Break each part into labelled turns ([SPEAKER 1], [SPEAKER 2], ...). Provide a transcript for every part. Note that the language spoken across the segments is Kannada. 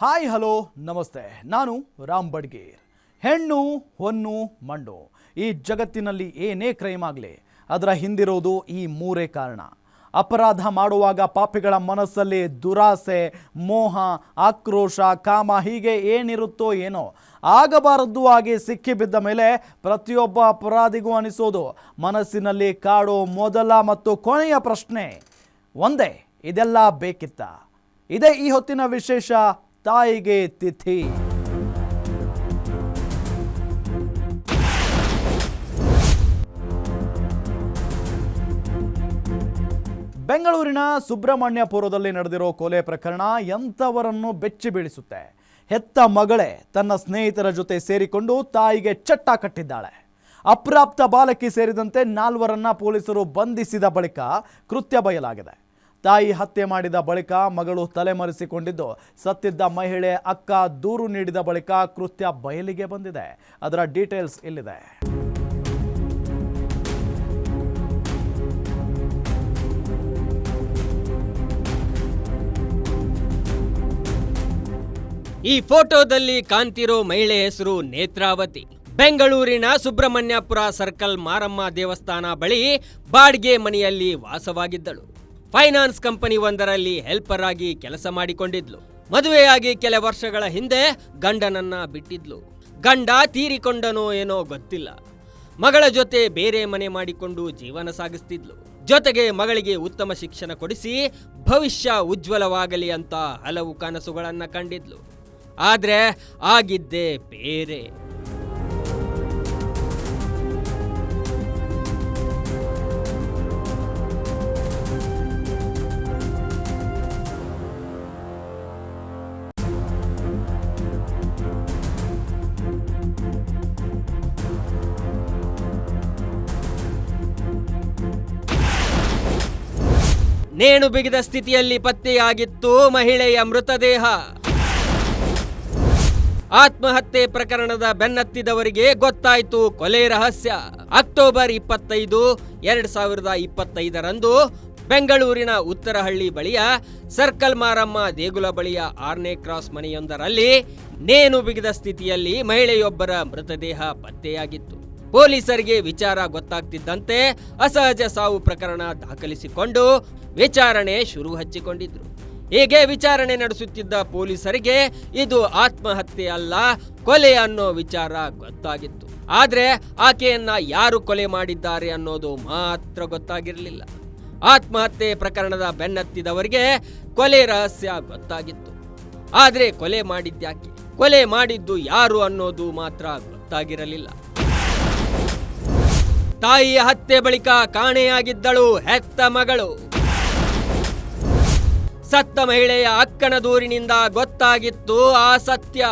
[SPEAKER 1] ಹಾಯ್, ಹಲೋ, ನಮಸ್ತೆ. ನಾನು ರಾಮ್ ಬಡ್ಗೇರ್. ಹೆಣ್ಣು, ಹೊನ್ನು, ಮಂಡು. ಈ ಜಗತ್ತಿನಲ್ಲಿ ಏನೇ ಕ್ರೈಮ್ ಆಗಲಿ, ಅದರ ಹಿಂದಿರೋದು ಈ ಮೂರೇ ಕಾರಣ. ಅಪರಾಧ ಮಾಡುವಾಗ ಪಾಪಿಗಳ ಮನಸ್ಸಲ್ಲಿ ದುರಾಸೆ, ಮೋಹ, ಆಕ್ರೋಶ, ಕಾಮ ಹೀಗೆ ಏನಿರುತ್ತೋ ಏನೋ ಆಗಬಾರದು ಆಗಿ ಸಿಕ್ಕಿಬಿದ್ದ ಮೇಲೆ ಪ್ರತಿಯೊಬ್ಬ ಅಪರಾಧಿಗೂ ಅನಿಸೋದು. ಮನಸ್ಸಿನಲ್ಲಿ ಕಾಡೋ ಮೊದಲ ಮತ್ತು ಕೊನೆಯ ಪ್ರಶ್ನೆ ಒಂದೇ, ಇದೆಲ್ಲ ಬೇಕಿತ್ತ? ಇದೇ ಈ ಹೊತ್ತಿನ ವಿಶೇಷ ತಾಯಿಗೆ ತಿಥಿ. ಬೆಂಗಳೂರಿನ ಸುಬ್ರಹ್ಮಣ್ಯಪುರದಲ್ಲಿ ನಡೆದಿರೋ ಕೊಲೆ ಪ್ರಕರಣ ಎಂಥವರನ್ನು ಬೆಚ್ಚಿ ಬೀಳಿಸುತ್ತೆ. ಹೆತ್ತ ಮಗಳೇ ತನ್ನ ಸ್ನೇಹಿತರ ಜೊತೆ ಸೇರಿಕೊಂಡು ತಾಯಿಗೆ ಚಟ್ಟ ಕಟ್ಟಿದ್ದಾಳೆ. ಅಪ್ರಾಪ್ತ ಬಾಲಕಿ ಸೇರಿದಂತೆ ನಾಲ್ವರನ್ನ ಪೊಲೀಸರು ಬಂಧಿಸಿದ ಬಳಿಕ ಕೃತ್ಯ ಬಯಲಾಗಿದೆ. ತಾಯಿ ಹತ್ಯೆ ಮಾಡಿದ ಬಳಿಕ ಮಗಳು ತಲೆಮರೆಸಿಕೊಂಡಿದ್ದು. ಸತ್ತಿದ್ದ ಮಹಿಳೆ ಅಕ್ಕ ದೂರು ನೀಡಿದ ಬಳಿಕ ಕೃತ್ಯ ಬಯಲಿಗೆ ಬಂದಿದೆ. ಅದರ ಡೀಟೇಲ್ಸ್ ಇಲ್ಲಿದೆ.
[SPEAKER 2] ಈ ಫೋಟೋದಲ್ಲಿ ಕಾಣ್ತಿರೋ ಮಹಿಳೆ ಹೆಸರು ನೇತ್ರಾವತಿ. ಬೆಂಗಳೂರಿನ ಸುಬ್ರಹ್ಮಣ್ಯಪುರ ಸರ್ಕಲ್ ಮಾರಮ್ಮ ದೇವಸ್ಥಾನ ಬಳಿ ಬಾಡಿಗೆ ಮನೆಯಲ್ಲಿ ವಾಸವಾಗಿದ್ದಳು. ಫೈನಾನ್ಸ್ ಕಂಪನಿ ಒಂದರಲ್ಲಿ ಹೆಲ್ಪರ್ ಆಗಿ ಕೆಲಸ ಮಾಡಿಕೊಂಡಿದ್ಲು. ಮದುವೆಯಾಗಿ ಕೆಲ ವರ್ಷಗಳ ಹಿಂದೆ ಗಂಡನನ್ನ ಬಿಟ್ಟಿದ್ಲು. ಗಂಡ ತೀರಿಕೊಂಡನೋ ಏನೋ ಗೊತ್ತಿಲ್ಲ. ಮಗಳ ಜೊತೆ ಬೇರೆ ಮನೆ ಮಾಡಿಕೊಂಡು ಜೀವನ ಸಾಗಿಸ್ತಿದ್ಲು. ಜೊತೆಗೆ ಮಗಳಿಗೆ ಉತ್ತಮ ಶಿಕ್ಷಣ ಕೊಡಿಸಿ ಭವಿಷ್ಯ ಉಜ್ವಲವಾಗಲಿ ಅಂತ ಹಲವು ಕನಸುಗಳನ್ನು ಕಂಡಿದ್ಲು. ಆದ್ರೆ ಆಗಿದ್ದೇ ಬೇರೆ. ನೇಣು ಬಿಗಿದ ಸ್ಥಿತಿಯಲ್ಲಿ ಪತ್ತೆಯಾಗಿತ್ತು ಮಹಿಳೆಯ ಮೃತದೇಹ. ಆತ್ಮಹತ್ಯೆ ಪ್ರಕರಣದ ಬೆನ್ನತ್ತಿದವರಿಗೆ ಗೊತ್ತಾಯಿತು ಕೊಲೆ ರಹಸ್ಯ. ಅಕ್ಟೋಬರ್ ಇಪ್ಪತ್ತೈದು, ಎರಡ್ ಸಾವಿರದ ಇಪ್ಪತ್ತೈದರಂದು ಬೆಂಗಳೂರಿನ ಉತ್ತರಹಳ್ಳಿ ಬಳಿಯ ಸರ್ಕಲ್ ಮಾರಮ್ಮ ದೇಗುಲ ಬಳಿಯ ಆರನೇ ಕ್ರಾಸ್ ಮನೆಯೊಂದರಲ್ಲಿ ನೇಣು ಬಿಗಿದ ಸ್ಥಿತಿಯಲ್ಲಿ ಮಹಿಳೆಯೊಬ್ಬರ ಮೃತದೇಹ ಪತ್ತೆಯಾಗಿತ್ತು. ಪೊಲೀಸರಿಗೆ ವಿಚಾರ ಗೊತ್ತಾಗ್ತಿದ್ದಂತೆ ಅಸಹಜ ಸಾವು ಪ್ರಕರಣ ದಾಖಲಿಸಿಕೊಂಡು ವಿಚಾರಣೆ ಶುರು ಹಚ್ಚಿಕೊಂಡಿದ್ರು ಹೀಗೆ ವಿಚಾರಣೆ ನಡೆಸುತ್ತಿದ್ದ ಪೊಲೀಸರಿಗೆ ಇದು ಆತ್ಮಹತ್ಯೆ ಅಲ್ಲ, ಕೊಲೆ ಅನ್ನೋ ವಿಚಾರ ಗೊತ್ತಾಗಿತ್ತು. ಆದ್ರೆ ಆಕೆಯನ್ನ ಯಾರು ಕೊಲೆ ಮಾಡಿದ್ದಾರೆ ಅನ್ನೋದು ಮಾತ್ರ ಗೊತ್ತಾಗಿರಲಿಲ್ಲ. ಆತ್ಮಹತ್ಯೆ ಪ್ರಕರಣದ ಬೆನ್ನತ್ತಿದವರಿಗೆ ಕೊಲೆ ರಹಸ್ಯ ಗೊತ್ತಾಗಿತ್ತು. ಆದ್ರೆ ಕೊಲೆ ಮಾಡಿದ್ಯಾಕೆ? ಕೊಲೆ ಮಾಡಿದ್ದು ಯಾರು ಅನ್ನೋದು ಮಾತ್ರ ಗೊತ್ತಾಗಿರಲಿಲ್ಲ. ತಾಯಿಯ ಹತ್ಯೆ ಬಳಿಕ ಕಾಣೆಯಾಗಿದ್ದಳು ಹೆತ್ತ ಮಗಳು. ಸತ್ತ ಮಹಿಳೆಯ ಅಕ್ಕನ ದೂರಿನಿಂದ ಗೊತ್ತಾಗಿತ್ತು ಆ ಸತ್ಯ.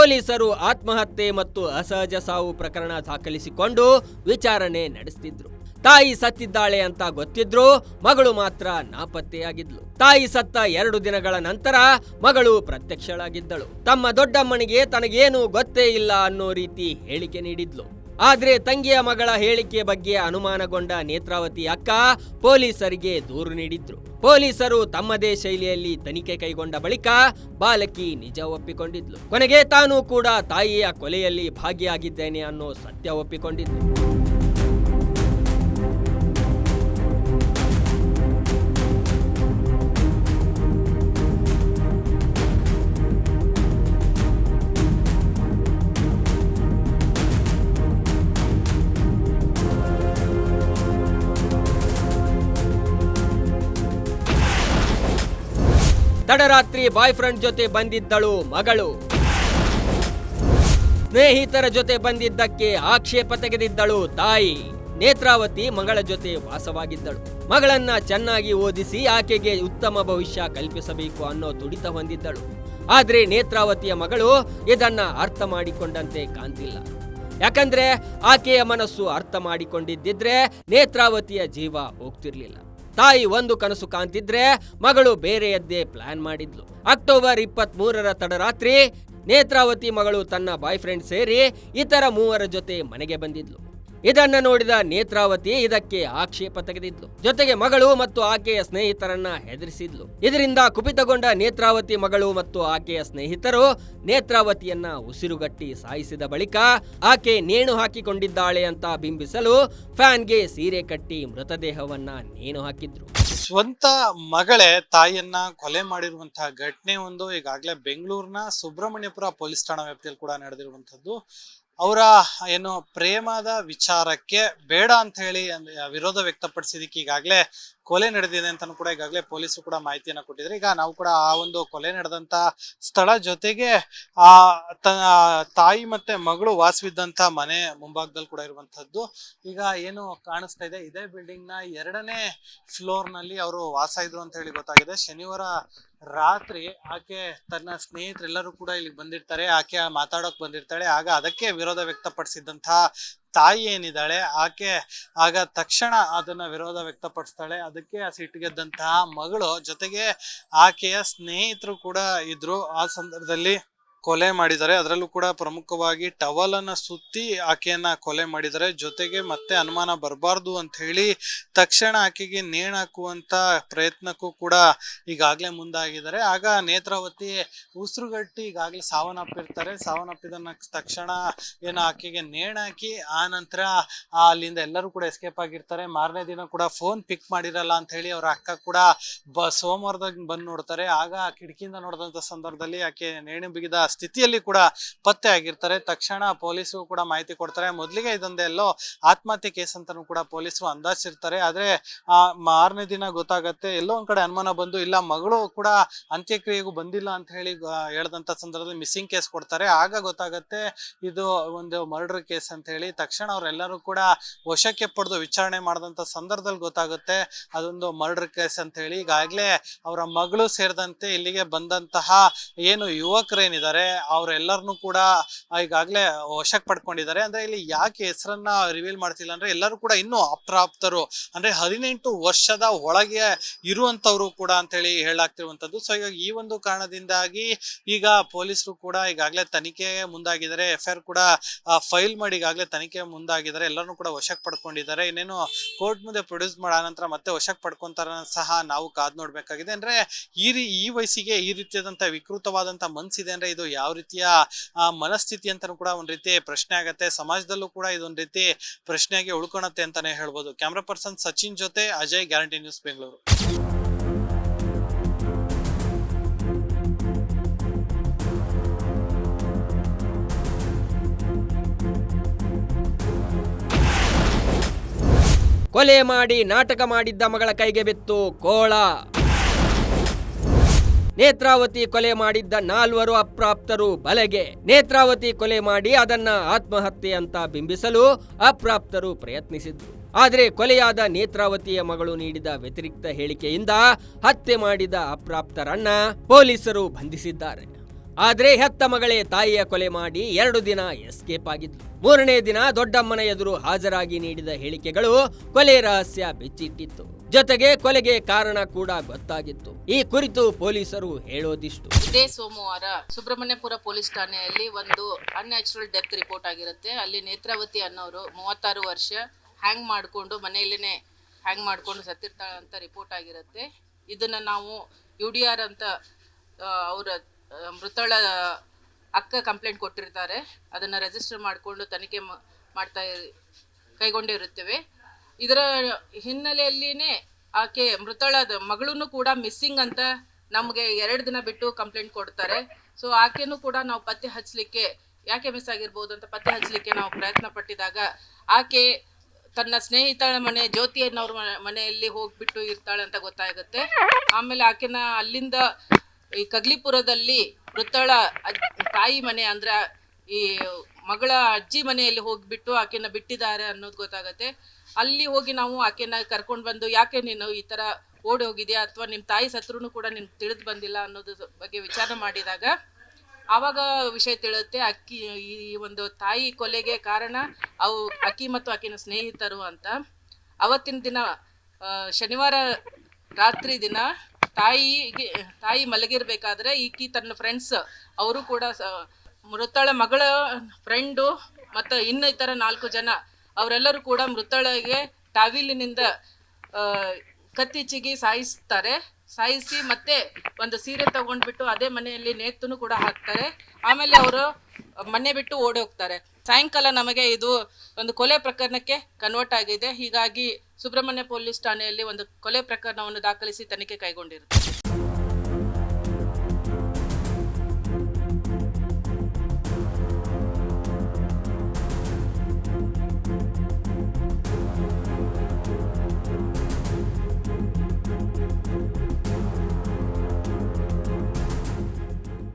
[SPEAKER 2] ಪೊಲೀಸರು ಆತ್ಮಹತ್ಯೆ ಮತ್ತು ಅಸಹಜ ಸಾವು ಪ್ರಕರಣ ದಾಖಲಿಸಿಕೊಂಡು ವಿಚಾರಣೆ ನಡೆಸ್ತಿದ್ರು. ತಾಯಿ ಸತ್ತಿದ್ದಾಳೆ ಅಂತ ಗೊತ್ತಿದ್ರು ಮಗಳು ಮಾತ್ರ ನಾಪತ್ತೆಯಾಗಿದ್ಲು. ತಾಯಿ ಸತ್ತ ಎರಡು ದಿನಗಳ ನಂತರ ಮಗಳು ಪ್ರತ್ಯಕ್ಷಳಾಗಿದ್ದಳು. ತಮ್ಮ ದೊಡ್ಡಮ್ಮನಿಗೆ ತನಗೇನು ಗೊತ್ತೇ ಇಲ್ಲ ಅನ್ನೋ ರೀತಿ ಹೇಳಿಕೆ ನೀಡಿದ್ಲು. ಆದ್ರೆ ತಂಗಿಯ ಮಗಳ ಹೇಳಿಕೆ ಬಗ್ಗೆ ಅನುಮಾನಗೊಂಡ ನೇತ್ರಾವತಿ ಅಕ್ಕ ಪೊಲೀಸರಿಗೆ ದೂರು ನೀಡಿದ್ರು. ಪೊಲೀಸರು ತಮ್ಮದೇ ಶೈಲಿಯಲ್ಲಿ ತನಿಖೆ ಕೈಗೊಂಡ ಬಳಿಕ ಬಾಲಕಿ ನಿಜ ಒಪ್ಪಿಕೊಂಡಿದ್ಲು. ಕೊನೆಗೆ ತಾನು ಕೂಡ ತಾಯಿಯ ಕೊಲೆಯಲ್ಲಿ ಭಾಗಿಯಾಗಿದ್ದೇನೆ ಅನ್ನೋ ಸತ್ಯ ಒಪ್ಪಿಕೊಂಡಿದ್ಲು. ತಡರಾತ್ರಿ ಬಾಯ್ ಫ್ರೆಂಡ್ ಜೊತೆ ಬಂದಿದ್ದಳು ಮಗಳು. ಸ್ನೇಹಿತರ ಜೊತೆ ಬಂದಿದ್ದಕ್ಕೆ ಆಕ್ಷೇಪ ತೆಗೆದಿದ್ದಳು ತಾಯಿ. ನೇತ್ರಾವತಿ ಮಗಳ ಜೊತೆ ವಾಸವಾಗಿದ್ದಳು. ಮಗಳನ್ನ ಚೆನ್ನಾಗಿ ಓದಿಸಿ ಆಕೆಗೆ ಉತ್ತಮ ಭವಿಷ್ಯ ಕಲ್ಪಿಸಬೇಕು ಅನ್ನೋ ತುಡಿತ ಹೊಂದಿದ್ದಳು. ಆದ್ರೆ ನೇತ್ರಾವತಿಯ ಮಗಳು ಇದನ್ನ ಅರ್ಥ ಮಾಡಿಕೊಂಡಂತೆ ಕಾಣ್ತಿಲ್ಲ. ಯಾಕಂದ್ರೆ ಆಕೆಯ ಮನಸ್ಸು ಅರ್ಥ ಮಾಡಿಕೊಂಡಿದ್ದಿದ್ರೆ ನೇತ್ರಾವತಿಯ ಜೀವ ಹೋಗ್ತಿರ್ಲಿಲ್ಲ. ತಾಯಿ ಒಂದು ಕನಸು ಕಾಣ್ತಿದ್ರೆ ಮಗಳು ಬೇರೆಯದ್ದೇ ಪ್ಲಾನ್ ಮಾಡಿದ್ಲು. ಅಕ್ಟೋಬರ್ ಇಪ್ಪತ್ತ್ ಮೂರರ ತಡರಾತ್ರಿ ನೇತ್ರಾವತಿ ಮಗಳು ತನ್ನ ಬಾಯ್ ಫ್ರೆಂಡ್ ಸೇರಿ ಇತರ ಮೂವರ ಜೊತೆ ಮನೆಗೆ ಬಂದಿದ್ಲು. ಇದನ್ನ ನೋಡಿದ ನೇತ್ರಾವತಿ ಇದಕ್ಕೆ ಆಕ್ಷೇಪ ತೆಗೆದಿದ್ಲು. ಜೊತೆಗೆ ಮಗಳು ಮತ್ತು ಆಕೆಯ ಸ್ನೇಹಿತರನ್ನ ಹೆದರಿಸಿದ್ಲು. ಇದರಿಂದ ಕುಪಿತಗೊಂಡ ನೇತ್ರಾವತಿ ಮಗಳು ಮತ್ತು ಆಕೆಯ ಸ್ನೇಹಿತರು ನೇತ್ರಾವತಿಯನ್ನ ಉಸಿರುಗಟ್ಟಿ ಸಾಯಿಸಿದ ಬಳಿಕ ಆಕೆ ನೇಣು ಹಾಕಿಕೊಂಡಿದ್ದಾಳೆ ಅಂತ ಬಿಂಬಿಸಲು ಫ್ಯಾನ್ಗೆ ಸೀರೆ ಕಟ್ಟಿ ಮೃತದೇಹವನ್ನ ನೇಣು ಹಾಕಿದ್ರು.
[SPEAKER 3] ಸ್ವಂತ ಮಗಳೇ ತಾಯಿಯನ್ನ ಕೊಲೆ ಮಾಡಿರುವಂತಹ ಘಟನೆ ಒಂದು ಈಗಾಗಲೇ ಬೆಂಗಳೂರಿನ ಸುಬ್ರಹ್ಮಣ್ಯಪುರ ಪೊಲೀಸ್ ಠಾಣಾ ವ್ಯಾಪ್ತಿಯಲ್ಲಿ ಕೂಡ ನಡೆದಿರುವಂತದ್ದು ಅವರ ಏನು ಪ್ರೇಮದ ವಿಚಾರಕ್ಕೆ ಬೇಡ ಅಂತ ಹೇಳಿ ವಿರೋಧ ವ್ಯಕ್ತಪಡಿಸಿದಕ್ಕೆ ಈಗಾಗಲೇ ಕೊಲೆ ನಡೆದಿದೆ ಅಂತಾನು ಕೂಡ ಈಗಾಗಲೇ ಪೊಲೀಸರು ಕೂಡ ಮಾಹಿತಿಯನ್ನ ಕೊಟ್ಟಿದ್ದಾರೆ. ಈಗ ನಾವು ಕೂಡ ಆ ಒಂದು ಕೊಲೆ ನಡೆದಂತ ಸ್ಥಳ ಜೊತೆಗೆ ಆ ತಾಯಿ ಮತ್ತೆ ಮಗಳು ವಾಸವಿದ್ದಂತ ಮನೆ ಮುಂಭಾಗದಲ್ಲಿ ಕೂಡ ಇರುವಂತದ್ದು. ಈಗ ಏನು ಕಾಣಿಸ್ತಾ ಇದೆ, ಇದೇ ಬಿಲ್ಡಿಂಗ್ನ ಎರಡನೇ ಫ್ಲೋರ್ನಲ್ಲಿ ಅವರು ವಾಸ ಇದ್ರು ಅಂತ ಹೇಳಿ ಗೊತ್ತಾಗಿದೆ. ಶನಿವಾರ ರಾತ್ರಿ ಆಕೆ ತನ್ನ ಸ್ನೇಹಿತರೆಲ್ಲರೂ ಕೂಡ ಇಲ್ಲಿ ಬಂದಿರ್ತಾರೆ. ಆಕೆ ಮಾತಾಡೋಕ್ ಬಂದಿರ್ತಾಳೆ. ಆಗ ಅದಕ್ಕೆ ವಿರೋಧ ವ್ಯಕ್ತಪಡಿಸಿದಂತಹ ತಾಯಿ ಏನಿದ್ದಾಳೆ, ಆಕೆ ಆಗ ತಕ್ಷಣ ಅದನ್ನ ವಿರೋಧ ವ್ಯಕ್ತಪಡಿಸ್ತಾಳೆ. ಅದಕ್ಕೆ ಆ ಸಿಟ್ಟಿಗೆದ್ದಂತಹ ಮಗಳು ಜೊತೆಗೆ ಆಕೆಯ ಸ್ನೇಹಿತರು ಕೂಡ ಇದ್ರು. ಆ ಸಂದರ್ಭದಲ್ಲಿ ಕೊಲೆ ಮಾಡಿದ್ದಾರೆ. ಅದರಲ್ಲೂ ಕೂಡ ಪ್ರಮುಖವಾಗಿ ಟವಲ್ ಅನ್ನ ಸುತ್ತಿ ಆಕೆಯನ್ನ ಕೊಲೆ ಮಾಡಿದ್ದಾರೆ. ಜೊತೆಗೆ ಮತ್ತೆ ಅನುಮಾನ ಬರಬಾರ್ದು ಅಂತ ಹೇಳಿ ತಕ್ಷಣ ಆಕೆಗೆ ನೇಣು ಹಾಕುವಂತ ಪ್ರಯತ್ನಕ್ಕೂ ಕೂಡ ಈಗಾಗಲೇ ಮುಂದಾಗಿದ್ದಾರೆ. ಆಗ ನೇತ್ರಾವತಿ ಉಸಿರುಗಟ್ಟಿ ಈಗಾಗಲೇ ಸಾವನ್ನಪ್ಪಿರ್ತಾರೆ. ಸಾವನ್ನಪ್ಪಿದ ತಕ್ಷಣ ಏನು ಆಕೆಗೆ ನೇಣು ಹಾಕಿ ಆ ನಂತರ ಅಲ್ಲಿಂದ ಎಲ್ಲರೂ ಕೂಡ ಎಸ್ಕೇಪ್ ಆಗಿರ್ತಾರೆ. ಮಾರನೇ ದಿನ ಕೂಡ ಫೋನ್ ಪಿಕ್ ಮಾಡಿರಲ್ಲ ಅಂತ ಹೇಳಿ ಅವ್ರ ಅಕ್ಕ ಕೂಡ ಬ ಸೋಮವಾರದಾಗ ಬಂದು ನೋಡ್ತಾರೆ. ಆಗ ಕಿಟಕಿಯಿಂದ ನೋಡಿದಂತ ಸಂದರ್ಭದಲ್ಲಿ ಆಕೆ ನೇಣು ಬಿಗಿದ ಸ್ಥಿತಿಯಲ್ಲಿ ಕೂಡ ಪತ್ತೆ ಆಗಿರ್ತಾರೆ. ತಕ್ಷಣ ಪೊಲೀಸರು ಕೂಡ ಮಾಹಿತಿ ಕೊಡ್ತಾರೆ. ಮೊದಲಿಗೆ ಇದೊಂದೆಲ್ಲೋ ಆತ್ಮಹತ್ಯೆ ಕೇಸ್ ಅಂತಾನು ಕೂಡ ಪೊಲೀಸರು ಅಂದಾಜಿರ್ತಾರೆ ಆದ್ರೆ, ಆ, ಮಾರನೇ ದಿನ ಗೊತ್ತಾಗತ್ತೆ. ಎಲ್ಲೋ ಒಂದ್ ಕಡೆ ಅನುಮಾನ ಬಂದು, ಇಲ್ಲ, ಮಗಳು ಕೂಡ ಅಂತ್ಯಕ್ರಿಯೆಗೂ ಬಂದಿಲ್ಲ ಅಂತ ಹೇಳಿ ಹೇಳ್ದಂತ ಸಂದರ್ಭದಲ್ಲಿ ಮಿಸ್ಸಿಂಗ್ ಕೇಸ್ ಕೊಡ್ತಾರೆ. ಆಗ ಗೊತ್ತಾಗತ್ತೆ ಇದು ಒಂದು ಮರ್ಡರ್ ಕೇಸ್ ಅಂತ ಹೇಳಿ. ತಕ್ಷಣ ಅವರೆಲ್ಲರೂ ಕೂಡ ವಶಕ್ಕೆ ಪಡೆದು ವಿಚಾರಣೆ ಮಾಡಿದಂತ ಸಂದರ್ಭದಲ್ಲಿ ಗೊತ್ತಾಗುತ್ತೆ. ಅದೊಂದು ಮರ್ಡರ್ ಕೇಸ್ ಅಂತ ಹೇಳಿ. ಈಗಾಗಲೇ ಅವರ ಮಗಳು ಸೇರಿದಂತೆ ಇಲ್ಲಿಗೆ ಬಂದಂತಹ ಏನು ಯುವಕರೇನಿದ್ದಾರೆ ಅವರೆಲ್ಲರನ್ನು ಕೂಡ ಈಗಾಗಲೇ ವಶಕ್ಕೆ ಪಡ್ಕೊಂಡಿದ್ದಾರೆ. ಅಂದ್ರೆ ಇಲ್ಲಿ ಯಾಕೆ ಹೆಸರನ್ನ ರಿವೀಲ್ ಮಾಡ್ತಿಲ್ಲ ಅಂದ್ರೆ ಎಲ್ಲರೂ ಕೂಡ ಇನ್ನೂ ಅಪ್ರಾಪ್ತರು. ಅಂದ್ರೆ ಹದಿನೆಂಟು ವರ್ಷದ ಒಳಗೆ ಇರುವಂತವ್ರು ಕೂಡ ಅಂತ ಹೇಳಿ ಹೇಳಾಗ್ತಿರುವಂತದ್ದು ಸೊ ಈಗ ಈ ಒಂದು ಕಾರಣದಿಂದಾಗಿ ಈಗ ಪೊಲೀಸರು ಕೂಡ ಈಗಾಗಲೇ ತನಿಖೆ ಮುಂದಾಗಿದ್ದಾರೆ. ಎಫ್ ಆರ್ ಕೂಡ ಫೈಲ್ ಮಾಡಿ ಈಗಾಗಲೇ ತನಿಖೆ ಮುಂದಾಗಿದ್ದಾರೆ. ಎಲ್ಲರನ್ನೂ ಕೂಡ ವಶಕ್ಕೆ ಪಡ್ಕೊಂಡಿದ್ದಾರೆ. ಇನ್ನೇನು ಕೋರ್ಟ್ ಮುಂದೆ ಪ್ರೊಡ್ಯೂಸ್ ಮಾಡೋ ನಂತರ ಮತ್ತೆ ವಶಕ್ಕೆ ಪಡ್ಕೊಂತಾರ ಸಹ ನಾವು ಕಾದ್ ನೋಡ್ಬೇಕಾಗಿದೆ. ಅಂದ್ರೆ ಈ ಈ ವಯಸ್ಸಿಗೆ ಈ ರೀತಿಯಾದಂತಹ ವಿಕೃತವಾದಂತ ಮನ್ಸಿದೆ. ಅಂದ್ರೆ ಇದು ಯಾವ ರೀತಿಯ ಮನಸ್ಥಿತಿ ಅಂತಾನೂ ಕೂಡ ಒಂದ್ ರೀತಿ ಪ್ರಶ್ನೆ ಆಗತ್ತೆ. ಸಮಾಜದಲ್ಲೂ ಕೂಡ ಇದೊಂದ್ ರೀತಿ ಪ್ರಶ್ನೆಗೆ ಉಳ್ಕೊಳತ್ತೆ ಅಂತಾನೆ ಹೇಳ್ಬೋದು. ಕ್ಯಾಮ್ರಾ ಪರ್ಸನ್ ಸಚಿನ್ ಜೊತೆ ಅಜಯ್, ಗ್ಯಾರಂಟಿ ನ್ಯೂಸ್ ಬೆಂಗಳೂರು.
[SPEAKER 2] ಕೊಲೆ ಮಾಡಿ ನಾಟಕ ಮಾಡಿದ್ದ ಮಗಳ ಕೈಗೆ ಬಿತ್ತು ಕೋಳ. ನೇತ್ರಾವತಿ ಕೊಲೆ ಮಾಡಿದ್ದ ನಾಲ್ವರು ಅಪ್ರಾಪ್ತರು ಬಲೆಗೆ. ನೇತ್ರಾವತಿ ಕೊಲೆ ಮಾಡಿ ಅದನ್ನ ಆತ್ಮಹತ್ಯೆ ಅಂತ ಬಿಂಬಿಸಲು ಅಪ್ರಾಪ್ತರು ಪ್ರಯತ್ನಿಸಿದ್ರು. ಆದರೆ ಕೊಲೆಯಾದ ನೇತ್ರಾವತಿಯ ಮಗಳು ನೀಡಿದ ವ್ಯತಿರಿಕ್ತ ಹೇಳಿಕೆಯಿಂದ ಹತ್ಯೆ ಮಾಡಿದ ಅಪ್ರಾಪ್ತರನ್ನ ಪೊಲೀಸರು ಬಂಧಿಸಿದ್ದಾರೆ. ಆದ್ರೆ ಹೆತ್ತ ಮಗಳೇ ತಾಯಿಯ ಕೊಲೆ ಮಾಡಿ ಎರಡು ದಿನ ಎಸ್ಕೇಪ್ ಆಗಿದ್ಲು. ಮೂರನೇ ದಿನ ದೊಡ್ಡಮ್ಮನ ಎದುರು ಹಾಜರಾಗಿ ನೀಡಿದ ಹೇಳಿಕೆಗಳು ಕೊಲೆ ರಹಸ್ಯ ಬಿಚ್ಚಿಟ್ಟಿತ್ತು. ಜೊತೆಗೆ ಕೊಲೆಗೆ ಕಾರಣ ಕೂಡ ಗೊತ್ತಾಗಿತ್ತು. ಈ ಕುರಿತು ಪೊಲೀಸರು ಹೇಳೋದಿಷ್ಟು.
[SPEAKER 4] ಇದೇ ಸೋಮವಾರ ಸುಬ್ರಹ್ಮಣ್ಯಪುರ ಪೊಲೀಸ್ ಠಾಣೆಯಲ್ಲಿ ಒಂದು ಅನ್ಯಾಚುರಲ್ ಡೆತ್ ರಿಪೋರ್ಟ್ ಆಗಿರುತ್ತೆ. ಅಲ್ಲಿ ನೇತ್ರಾವತಿ ಅನ್ನೋರು ಮೂವತ್ತಾರು ವರ್ಷ ಹ್ಯಾಂಗ್ ಮಾಡಿಕೊಂಡು ಮನೆಯಲ್ಲೇ ಹ್ಯಾಂಗ್ ಮಾಡಿಕೊಂಡು ಸತ್ತಿರ್ತಾಳೆ ಅಂತ ರಿಪೋರ್ಟ್ ಆಗಿರುತ್ತೆ. ಇದನ್ನ ನಾವು ಯು ಡಿ ಆರ್ ಅಂತ ಅವರ ಮೃತಳ ಅಕ್ಕ ಕಂಪ್ಲೇಂಟ್ ಕೊಟ್ಟಿರ್ತಾರೆ. ಅದನ್ನ ರಿಜಿಸ್ಟರ್ ಮಾಡಿಕೊಂಡು ತನಿಖೆ ಮಾಡ್ತಾ ಕೈಗೊಂಡಿರುತ್ತೇವೆ. ಇದರ ಹಿನ್ನೆಲೆಯಲ್ಲಿನೇ ಆಕೆ ಮೃತಳದ ಮಗಳನ್ನು ಕೂಡ ಮಿಸ್ಸಿಂಗ್ ಅಂತ ನಮಗೆ ಎರಡು ದಿನ ಬಿಟ್ಟು ಕಂಪ್ಲೇಂಟ್ ಕೊಡ್ತಾರೆ. ಸೊ ಆಕೆನೂ ಕೂಡ ನಾವು ಪತ್ತೆ ಹಚ್ಚಲಿಕ್ಕೆ ಯಾಕೆ ಮಿಸ್ ಆಗಿರ್ಬೋದು ಅಂತ ಪತ್ತೆ ಹಚ್ಚಲಿಕ್ಕೆ ನಾವು ಪ್ರಯತ್ನ ಪಟ್ಟಿದಾಗ ಆಕೆ ತನ್ನ ಸ್ನೇಹಿತಳ ಮನೆ ಜ್ಯೋತಿ ಅನ್ನೋರ ಮನೆಯಲ್ಲಿ ಹೋಗ್ಬಿಟ್ಟು ಇರ್ತಾಳೆ ಅಂತ ಗೊತ್ತಾಗುತ್ತೆ. ಆಮೇಲೆ ಆಕೆನ ಅಲ್ಲಿಂದ ಈ ಕಗ್ಲಿಪುರದಲ್ಲಿ ಮೃತಳ ತಾಯಿ ಮನೆ ಅಂದ್ರೆ ಈ ಮಗಳ ಅಜ್ಜಿ ಮನೆಯಲ್ಲಿ ಹೋಗ್ಬಿಟ್ಟು ಆಕೆನ ಬಿಟ್ಟಿದ್ದಾರೆ ಅನ್ನೋದು ಗೊತ್ತಾಗತ್ತೆ. ಅಲ್ಲಿ ಹೋಗಿ ನಾವು ಆಕೆನ ಕರ್ಕೊಂಡು ಬಂದು, ಯಾಕೆ ನೀನು ಈ ತರ ಓಡಿ ಹೋಗಿದ್ಯಾ? ಅಥವಾ ನಿಮ್ಮ ತಾಯಿ ಸತ್ರುನು ಕೂಡ ನಿನ್ಗೆ ತಿಳಿದು ಬಂದಿಲ್ಲ ಅನ್ನೋದು ಬಗ್ಗೆ ವಿಚಾರ ಮಾಡಿದಾಗ, ಆವಾಗ ವಿಷಯ ತಿಳಿಯುತ್ತೆ, ಅಕ್ಕಿ ಈ ಒಂದು ತಾಯಿ ಕೊಲೆಗೆ ಕಾರಣ ಅವು ಅಕ್ಕಿ ಮತ್ತು ಆಕಿನ ಸ್ನೇಹಿತರು ಅಂತ. ಅವತ್ತಿನ ದಿನ ಶನಿವಾರ ರಾತ್ರಿ ದಿನ ತಾಯಿಗೆ, ತಾಯಿ ಮಲಗಿರ್ಬೇಕಾದ್ರೆ ಈಕಿ ತನ್ನ ಫ್ರೆಂಡ್ಸ್ ಅವರು ಕೂಡ ಮೃತಳ ಮಗಳ ಫ್ರೆಂಡು ಮತ್ತು ಇನ್ನಿತರ ನಾಲ್ಕು ಜನ ಅವರೆಲ್ಲರೂ ಕೂಡ ಮೃತಳಿಗೆ ಟಾವಿಲಿನಿಂದ ಆ, ಕತ್ತಿಚಿಗಿ ಸಾಯಿಸ್ತಾರೆ. ಸಾಯಿಸಿ ಮತ್ತೆ ಒಂದು ಸೀರೆ ತಗೊಂಡ್ಬಿಟ್ಟು ಅದೇ ಮನೆಯಲ್ಲಿ ನೇತುನು ಕೂಡ ಹಾಕ್ತಾರೆ. ಆಮೇಲೆ ಅವರು ಮನೆ ಬಿಟ್ಟು ಓಡಿ ಹೋಗ್ತಾರೆ ಸಾಯಂಕಾಲ ನಮಗೆ ಇದು ಒಂದು ಕೊಲೆ ಪ್ರಕರಣಕ್ಕೆ ಕನ್ವರ್ಟ್ ಆಗಿದೆ. ಹೀಗಾಗಿ ಸುಬ್ರಹ್ಮಣ್ಯ ಪೊಲೀಸ್ ಠಾಣೆಯಲ್ಲಿ ಒಂದು ಕೊಲೆ ಪ್ರಕರಣವನ್ನು ದಾಖಲಿಸಿ ತನಿಖೆ ಕೈಗೊಂಡಿರುತ್ತೆ